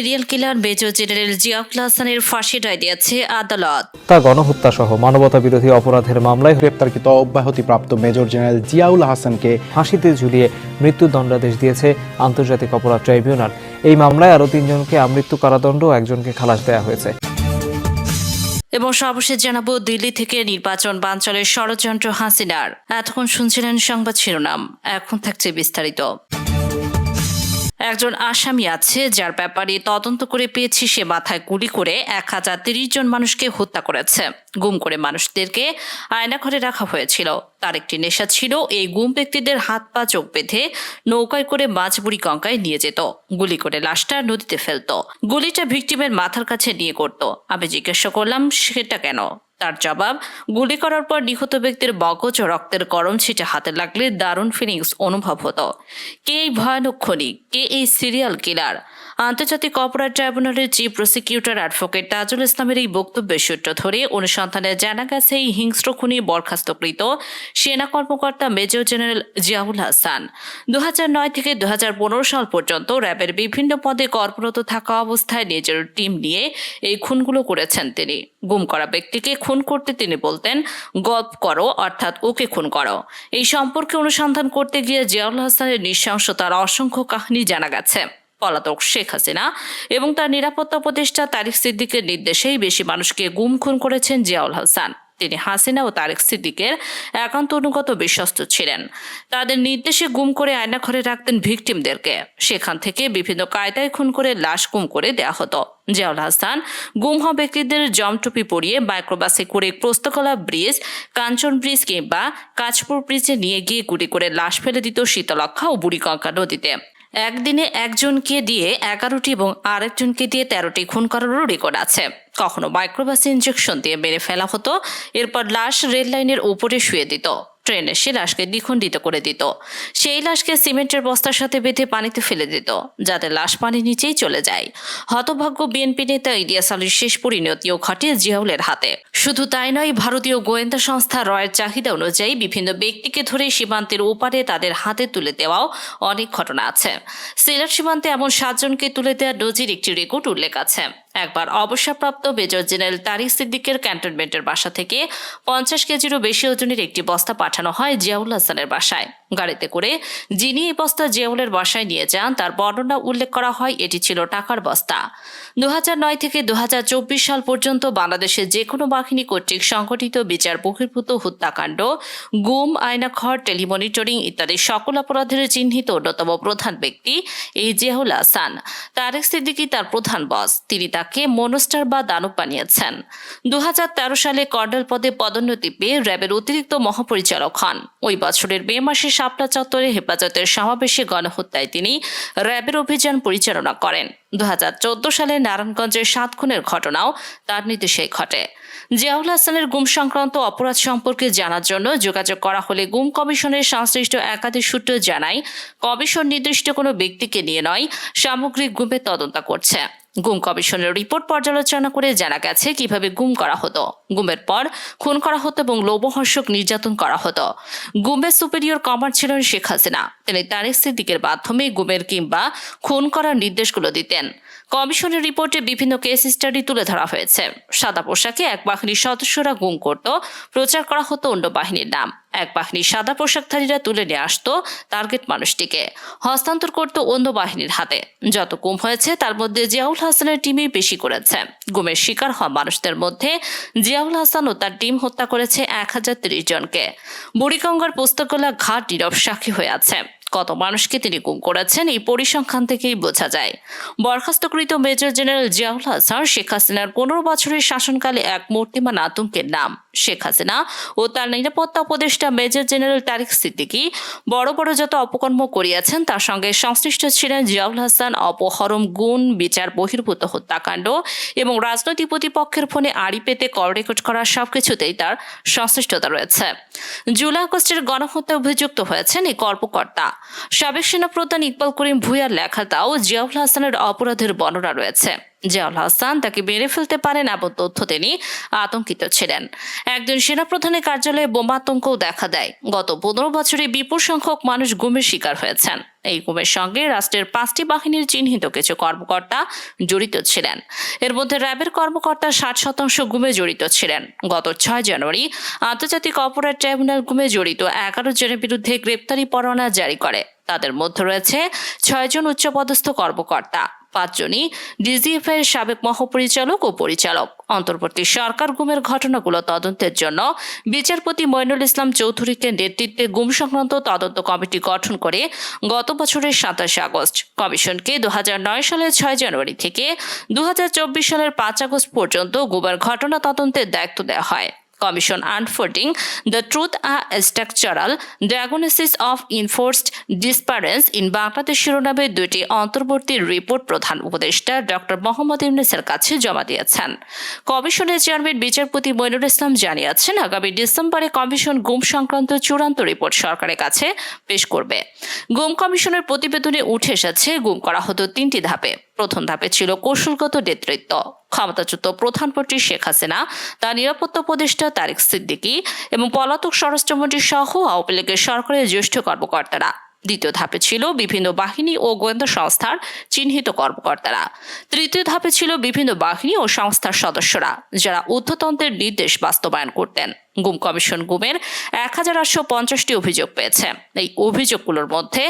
Serial killer major general Ziaul হাসানের ফাঁসি রায় দিয়েছে আদালত। হত্যা গণহত্যা সহ মানবতা বিরোধী অপরাধের মামলায় গ্রেপ্তারকৃত অব্যাহতিপ্রাপ্ত মেজর জেনারেল জিয়াউল হাসানকে ফাঁসিতে ঝুলিয়ে মৃত্যুদণ্ডাদেশ দিয়েছে আন্তর্জাতিক অপরাধ ট্রাইব্যুনাল। এই মামলায় আরও তিনজনকে আমৃত্যু কারাদণ্ড ও একজনকে খালাস দেওয়া হয়েছে। এবং সর্বশেষ জানাব দিল্লি থেকে নির্বাচন বাঞ্চলের ষড়যন্ত্র হাসিনার। এতক্ষণ শুনছিলেন সংবাদ শিরোনাম। এখন থাকছে বিস্তারিত। একজন আসামি আছে, যার ব্যাপারে তদন্ত করে পেয়েছি সে মাথায় গুলি করে এক হাজার তিরিশ জন মানুষকে হত্যা করেছে। গুম করে মানুষদেরকে আয়নাঘরে রাখা হয়েছিল। তার একটি নেশা ছিল, এই গুম ব্যক্তিদের হাত পা, চোখ বেঁধে নৌকায় করে মাঝবুড়ি গঙ্গায় নিয়ে যেত। গুলি করে লাশটা নদীতে ফেলতো। গুলিটা ভিকটিমের মাথার কাছে নিয়ে করতো আমি জিজ্ঞাসা করলাম, সেটা কেন? তার জবাব, গুলি করার পর নিহত ব্যক্তির বগজ ও রক্তের গরম ছিটে হাতে লাগলে দারুণ ফিলিংস অনুভব হতো। কে এই ভয়ানক খনি? কে এই সিরিয়াল কিলার আন্তর্জাতিক অপরাধ ট্রাইব্যুনালের চিফ প্রসিকিউটর অ্যাডভোকেট তাজুল ইসলামের এই বক্তব্যের সূত্র ধরে অনুসন্ধানে জানা গেছে, এই হিংস্র খুনি বরখাস্তকৃত সেনা কর্মকর্তা মেজর জেনারেল জিয়াউল হাসান। দু থেকে দু হাজার পনেরো সাল পর্যন্ত র্যাবের বিভিন্ন পদে কর্মরত থাকা অবস্থায় নিজের টিম নিয়ে এই খুনগুলো করেছেন তিনি। গুম করা ব্যক্তিকে খুন করতে তিনি বলতেন, গল্প করো, অর্থাৎ ওকে খুন করো। এই সম্পর্কে অনুসন্ধান করতে গিয়ে জিয়াউল হাসানের নৃশংসতার অসংখ্য কাহিনী জানা গেছে। পলাতক শেখ হাসিনা এবং তার নিরাপত্তা উপদেষ্টা তারিক সিদ্দিকের নির্দেশেই বেশি মানুষকে গুম খুন করেছেন জিয়াউল হাসান। তিনি হাসিনা ও তারেক সিদ্দিকের একান্ত অনুগত বিশ্বস্ত ছিলেন। তাদের নির্দেশে গুম করে আয়না আয়নাঘরে রাখতেন ভিকটিমদেরকে। সেখান থেকে বিভিন্ন কায়দায় খুন করে লাশ গুম করে দেয়া হতো। জিয়াউল হাসান গুম হওয়া ব্যক্তিদের জমটুপি পরিয়ে মাইক্রোবাসে করে প্রস্তকলা ব্রিজ, কাঞ্চন ব্রিজ কিংবা কাঁচপুর ব্রিজে নিয়ে গিয়ে গুলি করে লাশ ফেলে দিত শীতলক্ষা ও বুড়িগঙ্গা নদীতে। একদিনে একজনকে দিয়ে এগারোটি এবং আরেকজনকে দিয়ে তেরোটি খুন করারও রেকর্ড আছে। কখনো মাইক্রোবাস ইঞ্জেকশন দিয়ে মেরে ফেলা হতো, এরপর লাশ রেল লাইনের উপরে শুয়ে দিত। ট্রেন এসে লাশকে দ্বিখণ্ডিত করে দিত। সেই লাশকে সিমেন্টের বস্তার সাথে বেঁধে পানিতে ফেলে দিত, যাতে লাশ পানির নিচেই চলে যায়। হতভাগ্য বিএনপি নেতা ইলিয়াস আলীর শেষ পরিণতিও ঘটে জিয়াউলের হাতে। শুধু তাই নয়, ভারতীয় গোয়েন্দা সংস্থা রয়ের চাহিদা অনুযায়ী বিভিন্ন ব্যক্তিকে ধরে সীমান্তের ওপারে তাদের হাতে তুলে দেওয়াও অনেক ঘটনা আছে। সিলেট সীমান্তে এমন সাতজনকে তুলে দেওয়ার নজির একটি রেকর্ড উল্লেখ আছে। একবার অবসরপ্রাপ্ত মেজর জেনারেল তারিক সিদ্দিকের ক্যান্টনমেন্টের বাসা থেকে পঞ্চাশ কেজিরও বেশি ওজনের একটি বস্তা পাঠানো হয় জিয়াউল হাসানের বাসায়। গাড়িতে করে। যিনি এই বস্তা জিয়াউলের বাসায় নিয়ে যান, তার বর্ণনা উল্লেখ করা হয়, এটি ছিল টাকার বস্তা। দু নয় থেকে দু হাজার চব্বিশ সাল পর্যন্ত বাংলাদেশের যে কোনো বাহিনী কর্তৃক সংগঠিত বিচার বহির্ভূত হত্যাকাণ্ড, গুম আয়নাঘর টেলিমনিটরিং ইত্যাদি সকল অপরাধের চিহ্নিত অন্যতম প্রধান ব্যক্তি এই জিয়াউল হাসান। তারেক সিদ্দিকী তার প্রধান বস। তিনি তাকে মনস্টার বা দানব বানিয়েছেন। দু হাজার তেরো সালে কর্নেল পদে পদোন্নতি পেয়ে র্যাবের অতিরিক্ত মহাপরিচালক হন। ওই বছরের মে মাসে শাপলা চত্বরে হেফাজতের সমাবেশে গণহত্যায় তিনি র্যাবের অভিযান পরিচালনা করেন। দু হাজার চোদ্দ সালে নারায়ণগঞ্জের সাত খুনের ঘটনাও তার নির্দেশে ঘটে। জিয়াউল হাসানের গুম সংক্রান্ত অপরাধ সম্পর্কে জানার জন্য যোগাযোগ করা হলে গুম কমিশনের সংশ্লিষ্ট একাধিক সূত্র জানায়, কমিশন নির্দিষ্ট কোনো ব্যক্তিকে নিয়ে নয়, সামগ্রিক গুমের তদন্ত করছে। গুম কমিশনের রিপোর্ট পর্যালোচনা করে জানা গেছে কীভাবে গুম করা হতো। গুমের পর খুন করা হতো এবং লোবহর্ষক নির্যাতন করা হতো। গুমের সুপেরিয়র কমান্ড ছিলেন শেখ হাসিনা। তিনি তারেক সিদ্দিকের মাধ্যমে গুমের কিংবা খুন করার নির্দেশগুলো দিতেন। কমিশনের রিপোর্টে বিভিন্ন কেস স্টাডি তুলে ধরা হয়েছে। সাদা পোশাকে এক বাহিনীর সদস্যরা গুম করত, প্রচার করা হতো অন্য বাহিনীর নাম। এক বাহিনীর সাদা পোশাকধারীরা তুলে নিয়ে আসতো টার্গেট মানুষটিকে। হস্তান্তর করত অন্য বাহিনীর হাতে। যত গুম হয়েছে, তার মধ্যে জিয়াউল হাসানের টিমই বেশি করেছে। গুমের শিকার হওয়া মানুষদের মধ্যে জিয়াউল হাসান ও তার টিম হত্যা করেছে এক হাজার তিরিশ জনকে। বুড়িগঙ্গার পুস্তকলা ঘাট নীরব সাক্ষী হয়ে আছে। কত মানুষকে তিনি গুম করেছেন এই পরিসংখ্যান থেকেই বোঝা যায়। বরখাস্তকৃত মেজর জেনারেল জিয়াউল হাসান, শেখ হাসিনার পনেরো বছরের শাসনকালে এক মূর্তিমান আতঙ্কের নাম। শেখ হাসিনা ও তার নিরাপত্তা উপদেষ্টা মেজর জেনারেল তারিক সিদ্দিকী বড় বড় যত অপকর্ম করিয়াছেন, তার সঙ্গে সংশ্লিষ্ট ছিলেন জিয়াউল হাসান অপহরম গুণ, বিচার, বহির্ভূত হত্যাকাণ্ড এবং রাজনৈতিক প্রতিপক্ষের ফোনে আড়ি পেতে কল রেকর্ড করা সবকিছুতেই তার সংশ্লিষ্টতা রয়েছে। জুলাই আগস্টের গণহত্যা অভিযুক্ত হয়েছেন এই কর্মকর্তা সাবেক সেনাপ্রধান ইকবাল করিম ভুইয়ার লেখাতাও জিয়াউল হাসানের অপরাধের বর্ণনা রয়েছে। জিয়াউল হাসান তাকে মেরে ফেলতে পারেন এমন তথ্য তিনি আতঙ্কিত ছিলেন। একজন সেনাপ্রধানের কার্যালয়ে বোমা আতঙ্কও দেখা দেয়। গত পনেরো বছরে বিপুল সংখ্যক মানুষ গুমের শিকার হয়েছেন। এই গুমের সঙ্গে রাষ্ট্রের পাঁচটি বাহিনীর চিহ্নিত কিছু কর্মকর্তা জড়িত ছিলেন। এর মধ্যে র্যাবের কর্মকর্তা ষাট শতাংশ গুমে জড়িত ছিলেন। গত ছয় জানুয়ারি আন্তর্জাতিক অপরাধ ট্রাইব্যুনাল গুমে জড়িত এগারো জনের বিরুদ্ধে গ্রেপ্তারি পরোয়ানা জারি করে। তাদের মধ্যে রয়েছে ছয়জন উচ্চপদস্থ কর্মকর্তা। পাঁচজনই ডিজিএফ এর সাবেক মহাপরিচালক ও পরিচালক। অন্তর্বর্তী সরকার গুমের ঘটনাগুলো তদন্তের জন্য বিচারপতি মইনুল ইসলাম চৌধুরীকে নেতৃত্বে গুম সংক্রান্ত তদন্ত কমিটি গঠন করে গত বছরের সাতাশে আগস্ট। কমিশনকে দু হাজার নয় সালের ছয় জানুয়ারি থেকে দু হাজার চব্বিশ সালের পাঁচ আগস্ট পর্যন্ত গুমের ঘটনা তদন্তের দায়িত্ব দেওয়া হয়। Commission Unfolding the Truth a Structural. Diagnosis of Enforced Disparence in Bangladesh শিরোনামে দুটি অন্তর্বর্তী রিপোর্ট প্রধান উপদেষ্টা ডক্টর মোহাম্মদ ইউনুসের কাছে জমা দিয়েছেন। কমিশনের চেয়ারম্যান বিচারপতি মইনুল ইসলাম জানিয়েছেন, আগামী ডিসেম্বরে কমিশন গুম সংক্রান্ত চূড়ান্ত রিপোর্ট সরকারের কাছে পেশ করবে। গুম কমিশনের প্রতিবেদনে উঠে এসেছে, গুম করা হতো তিনটি ধাপে। প্রথম ধাপে ছিল কৌশলগত নেতৃত্ব। ক্ষমতাচ্যুত প্রধানমন্ত্রী শেখ হাসিনা, তার নিরাপত্তা উপদেষ্টা তারেক সিদ্দিকী এবং পলাতক স্বরাষ্ট্রমন্ত্রী সহ আওয়ামী লীগের সরকারের জ্যেষ্ঠ কর্মকর্তারা। দ্বিতীয় ধাপে ছিল বিভিন্ন বাহিনী ও গোয়েন্দা সংস্থার চিহ্নিত কর্মকর্তারা। তৃতীয় ধাপে ছিল বিভিন্ন বাহিনী ও সংস্থার সদস্যরা, যারা ঊর্ধ্বতন্ত্রের নির্দেশ বাস্তবায়ন করতেন। গুম কমিশন গুমের এক হাজার আটশো পঞ্চাশটি অভিযোগ পেয়েছে। এই অভিযোগগুলোর মধ্যে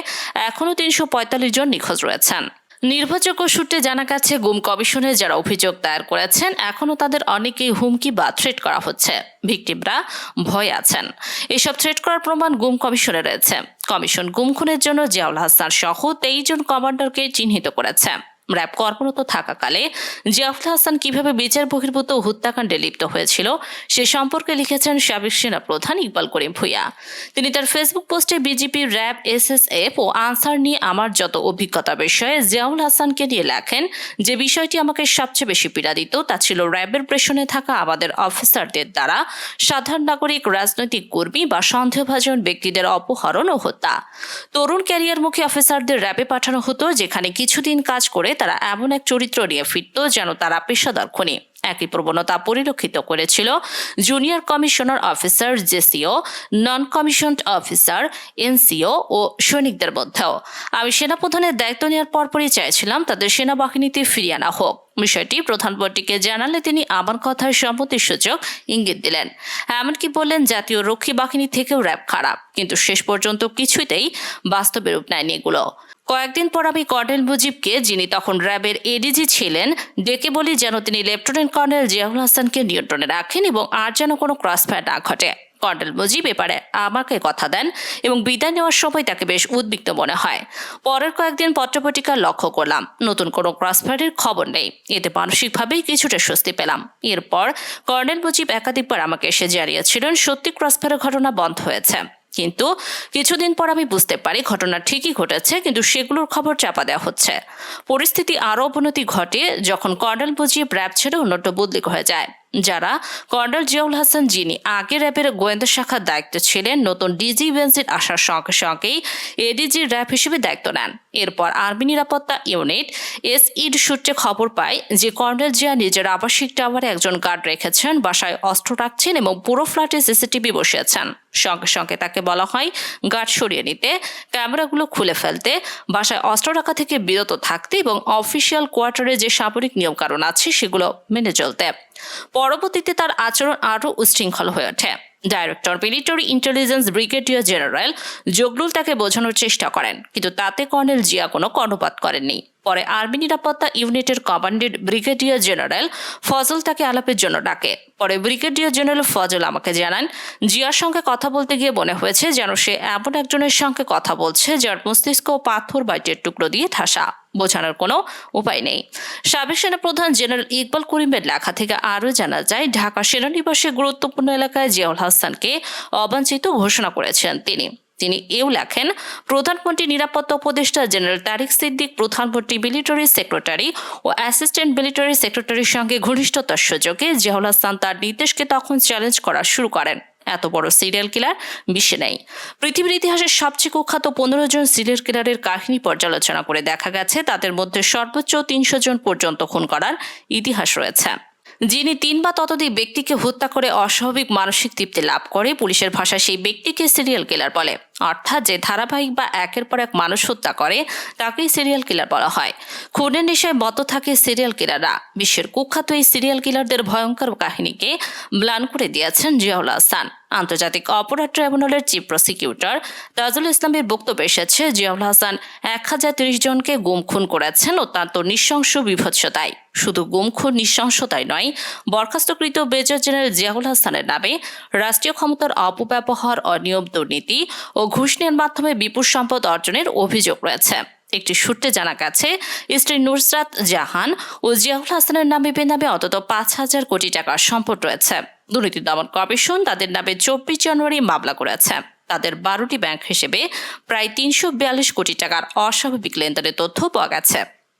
এখনও তিনশো পঁয়তাল্লিশ জন নিখোঁজ রয়েছেন। নির্ভরযোগ্য সূত্রে জানা গেছে, গুম কমিশনে যারা অভিযোগ দায়ের করেছেন, এখনও তাদের অনেকেই হুমকি বা থ্রেট করা হচ্ছে। ভিকটিমরা ভয় আছেন। এসব থ্রেট করার প্রমাণ গুম কমিশনে রয়েছে। কমিশন গুম খুনের জন্য জিয়াউল হাসান সহ তেইশ জন কমান্ডারকে চিহ্নিত করেছে। র্যাব কর্মরত থাকাকালে জিয়াউল হাসান কীভাবে বিচার বহির্ভূত হত্যাকাণ্ডে লিপ্ত হয়েছিল সে সম্পর্কে লিখেছেন সাবেক সেনা প্রধান ইকবাল করিম ভুইয়া। তিনি তার ফেসবুক পোস্টে বিজেপি র্যাব এসএসএফ ও আনসার নিয়ে আমার যত অভিজ্ঞতা বিষয়ে জিয়াউল হাসানকে নিয়ে লেখেন, যে বিষয়টি আমাকে সবচেয়ে বেশি পীড়া দিত তা ছিল র্যাবের প্রেশনে থাকা আমাদের অফিসারদের দ্বারা সাধারণ নাগরিক, রাজনৈতিক কর্মী বা সন্দেহভাজন ব্যক্তিদের অপহরণ ও হত্যা। তরুণ ক্যারিয়ারমুখী অফিসারদের র্যাবে পাঠানো হতো, যেখানে কিছুদিন কাজ করে তারা এমন এক চরিত্র নিয়ে ফিরত যেন তারা পেশাদার খুনি। একই প্রবণতা পরিলক্ষিত করেছিল junior commissioner officer JCO non commissioned officer NCO ও সৈনিকদের মধ্যেও। আমি সেনাপ্রধানের দায়িত্ব নেওয়ার পরপরই চাইছিলাম তাদের সেনাবাহিনীতে ফিরিয়ে আনা হোক। বিষয়টি প্রধানমন্ত্রীকে জানালে তিনি আমার কথায় সম্মতির সূচক ইঙ্গিত দিলেন। এমনকি বললেন, জাতীয় রক্ষী বাহিনী থেকেও র্যাব খারাপ। কিন্তু শেষ পর্যন্ত কিছুতেই বাস্তবে রূপ নেয়নি এগুলো। কয়েকদিন পর আমি কর্নেল মুজিবকে, যিনি তখন র্যাবের এডিজি ছিলেন, ডেকে বলি যেন তিনি লেফটেন্যান্ট কর্নেল জিয়াউল হাসানকে নিয়ন্ত্রণে রাখেন এবং আর যেন কোনো ক্রসফায়ার না ঘটে। কর্নেল মুজিব এপারে আমাকে কথা দেন এবং বিদায় নেওয়ার সময় তাকে বেশ উদ্বিগ্ন মনে হয়। পরের কয়েকদিন পত্রপত্রিকা লক্ষ্য করলাম। নতুন কোনো ক্রসফায়ারের খবর নেই। এতে মানসিকভাবেই কিছুটা স্বস্তি পেলাম। এরপর কর্নেল মুজিব একাধিকবার আমাকে এসে জানিয়েছিলেন, সত্যি ক্রসফায়ারের ঘটনা বন্ধ হয়েছে। কিন্তু কিছুদিন পর আমি বুঝতে পারি ঘটনা ঠিকই ঘটেছে, কিন্তু সেগুলোর খবর চাপা দেওয়া হচ্ছে। পরিস্থিতি আরও অবনতি ঘটে যখন কর্নেল বুঝিয়ে ব্র্যাব ছেড়ে অন্যত্র বদলি হয়ে যায়। যারা কর্নেল জিয়াউল হাসান যিনি আগে র্যাবের গোয়েন্দা শাখার দায়িত্ব ছিলেন, নতুন ডিজি বেঞ্জির আসার সঙ্গে সঙ্গেই এডিজি র্যাব হিসেবে দায়িত্ব নেন। এরপর আর্মি নিরাপত্তা ইউনিট এস ইড সূত্রে খবর পায় যে কর্নেল জিয়া নিজের আবাসিক টাওয়ারে একজন গার্ড রেখেছেন, বাসায় অস্ত্র রাখছেন এবং পুরো ফ্ল্যাটে সিসিটিভি বসিয়েছেন। সঙ্গে সঙ্গে তাকে বলা হয় গার্ড সরিয়ে নিতে, ক্যামেরাগুলো খুলে ফেলতে, বাসায় অস্ত্র রাখা থেকে বিরত থাকতে এবং অফিসিয়াল কোয়ার্টারে যে সামরিক নিয়মকানুন আছে সেগুলো মেনে চলতে। পরবর্তীতে তার আচরণ আরও উচ্ছৃঙ্খল হয়ে ওঠে। Director, military intelligence brigadier general Jagrul তাকে বোঝানোর চেষ্টা করেন, কিন্তু তাতে কর্নেল জিয়া কোনো কর্ণপাত করেননি। পরে আর্মি নিরাপত্তা ইউনিটের কমান্ডেড ব্রিগেডিয়ার জেনারেল ফজল তাকে আলাপের জন্য ডাকে। পরে ব্রিগেডিয়ার জেনারেল ফজল আমাকে জানান, জিয়ার সঙ্গে কথা বলতে গিয়ে মনে হয়েছে যেন সে এমন একজনের সঙ্গে কথা বলছে যার মস্তিষ্ক পাথর বাইটের টুকরো দিয়ে ঠাসা। বোঝানোর কোনো উপায় নেই। সাবেক সেনাপ্রধান জেনারেল ইকবাল করিমের লেখা থেকে আরও জানা যায় ঢাকা সেনানিবাসে গুরুত্বপূর্ণ এলাকায় জিয়াউল হাসানকে অবাঞ্ছিত ঘোষণা করেছেন তিনি। তিনি এও লেখেন, প্রধানমন্ত্রী নিরাপত্তা উপদেষ্টা জেনারেল তারিক সিদ্দিক, প্রধানমন্ত্রী মিলিটারি সেক্রেটারি ও অ্যাসিস্ট্যান্ট মিলিটারি সেক্রেটারির সঙ্গে ঘনিষ্ঠতার সুযোগে জিয়াউল হাসান তার নির্দেশকে তখন চ্যালেঞ্জ করা শুরু করেন। এত বড় সিরিয়াল কিলার বিশ্বে নেই। পৃথিবীর ইতিহাসে সবচেয়ে কুখ্যাত পনেরো জন সিরিয়াল কিলারের কাহিনী পর্যালোচনা করে দেখা গেছে। তাদের মধ্যে সর্বোচ্চ তিনশো জন পর্যন্ত খুন করার ইতিহাস রয়েছে। যিনি তিন বা ততোধিক ব্যক্তিকে হত্যা করে অস্বাভাবিক মানসিক তৃপ্তি লাভ করে, পুলিশের ভাষায় সেই ব্যক্তিকে সিরিয়াল কিলার বলে। অর্থাৎ যে ধারাবাহিক বা একের পর এক মানুষ হত্যা করে, তাকেই সিরিয়াল কিলার বলা হয়। খুনের নেশায় মত থাকে সিরিয়াল কিলাররা বিশ্বের কুখ্যাত এই সিরিয়াল কিলারদের ভয়ঙ্কর কাহিনীকে ম্লান করে দিয়েছেন জিয়াউল হাসান। আন্তর্জাতিক অপরাধ ট্রাইব্যুনালের চিফ প্রসিকিউটর তাজুল ইসলামের বক্তব্য এসেছে, জিয়াউল হাসান এক হাজার তিরিশ জনকে গুম খুন করেছেন অত্যন্ত নৃশংস বিভৎসতায়। শুধু গুম খুন নৃশংসতাই নয়, বরখাস্তকৃত মেজর জেনারেল জিয়াউল হাসানের নামে রাষ্ট্রীয় ক্ষমতার অপব্যবহার, অনিয়ম দুর্নীতি ও ঘুষ নেওয়ার মাধ্যমে বিপুল সম্পদ অর্জনের অভিযোগ রয়েছে। একটি সূত্রে জানা গেছে, স্ত্রী নুসরাত জাহান ও জিয়াউল হাসানের নামে বেনামে অন্তত পাঁচ হাজার কোটি টাকার সম্পদ রয়েছে। দুর্নীতি দমন কমিশন তাদের নামে চব্বিশ জানুয়ারি মামলা করেছে। তাদের বারোটি ব্যাংক হিসেবে প্রায় তিনশো বিয়াল্লিশ কোটি টাকার অস্বাভাবিক লেনদেনের তথ্য পাওয়া গেছে।